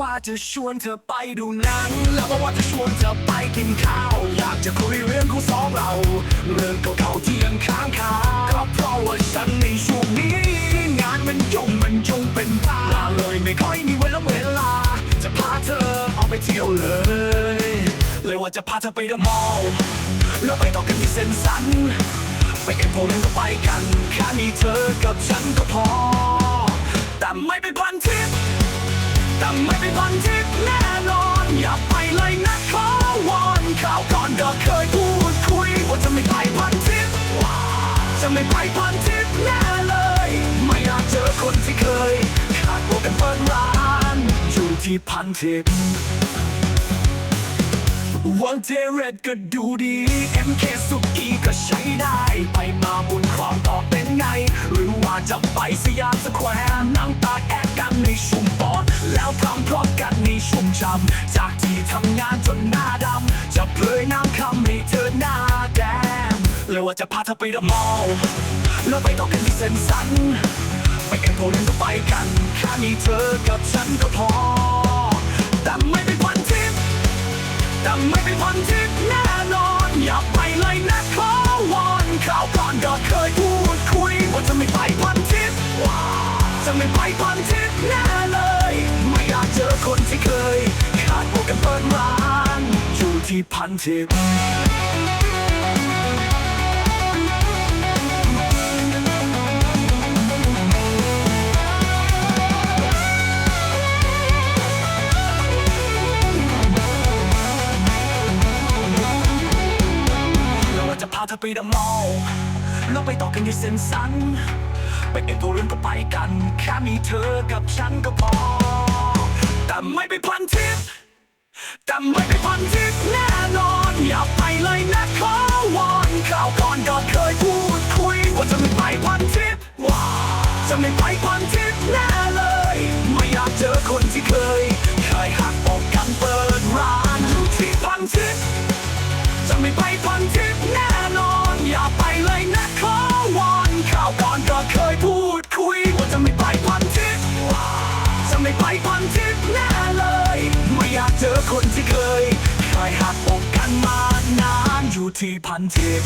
ว่าจะชวนเธอไปดูหนัง แล้วก็ว่าจะชวนเธอไปกินข้าว อยากจะคุยเรื่องของสองเรา เรื่องเก่าๆที่ยังค้างคาก็เพราะว่าฉันในช่วงนี้ งานมันยุ่งมันยุ่งเป็นบ้าเลยไม่ค่อยมีเวลาเวลา จะพาเธอออกไปเที่ยวเลย เลยว่าจะพาเธอไปเดอะมอลล์แล้วไปต่อกันที่เซนสันไปกันพวกนั้นก็ไปกันแค่มีเธอกับฉันก็พอ แต่ไม่เป็นพันทิป แต่ไม่เป็นพันทิปแน่นอน อย่าไปเลยนะขอวอนข่าวก่อนก็เคยพูดคุยว่าจะไม่ไปพันทิปจะไม่ไปพันทิปแน่เลย ไม่อยากเจอคนที่เคยขาดพวกกันเปิดร้านอยู่ที่พันทิปวันเทเรดก็ดูดี MK สุกี้ก็ใช้ได้ ไปมาบุญความต่อเป็นไง หรือว่าจะไปสยามสแควร์นั่งตากแอำจากที่ทำงานจนหน้าดำ จะเผยน้ำคำให้เธอหน้าแดงเลยว่าจะพาเธอไปดมอลล์แล้วไปต่อกันที่เซนสัน ไปกันพวกนั้นก็ไปกันแค่มีเธอกับฉันก็พอ แต่ไม่เป็นวันทิพย์แต่ไม่เป็นพันทิปแน่นอน อย่าไปเลยนะขอวอนข่าวก่อนก็เคยพูดคุยว่าจะไม่ไปพันทิปจะไม่ไปพันทิปแน่เลย ดร้านอยู่ที่พันทิปแล้วเราจะพาเธอไปดอะมอลล์แล้วไปต่อกันที่เซนสันไปเอ็นตัวเรื่องก็ไปกัน แค่มีเธอกับฉันก็พอ แต่ไม่ไปพันทิป แต่ไม่ไปพันทิปแน่นอน อย่าไปเลยนะขอวอนข่าวก่อนก็เคยพูดคุย ว่าจะไม่ไปพันทิปว้าจะไม่ไปพันทิปแน่เลย ไม่อยากเจอคนที่เคยเคยหักอกกันเปิดร้านที่พันทิปจะไม่ไปพันทิปแน่นอน อย่าไปเลยนะข เจอคนที่เคยเคยหักอกกันมานานอยู่ที่พันทิป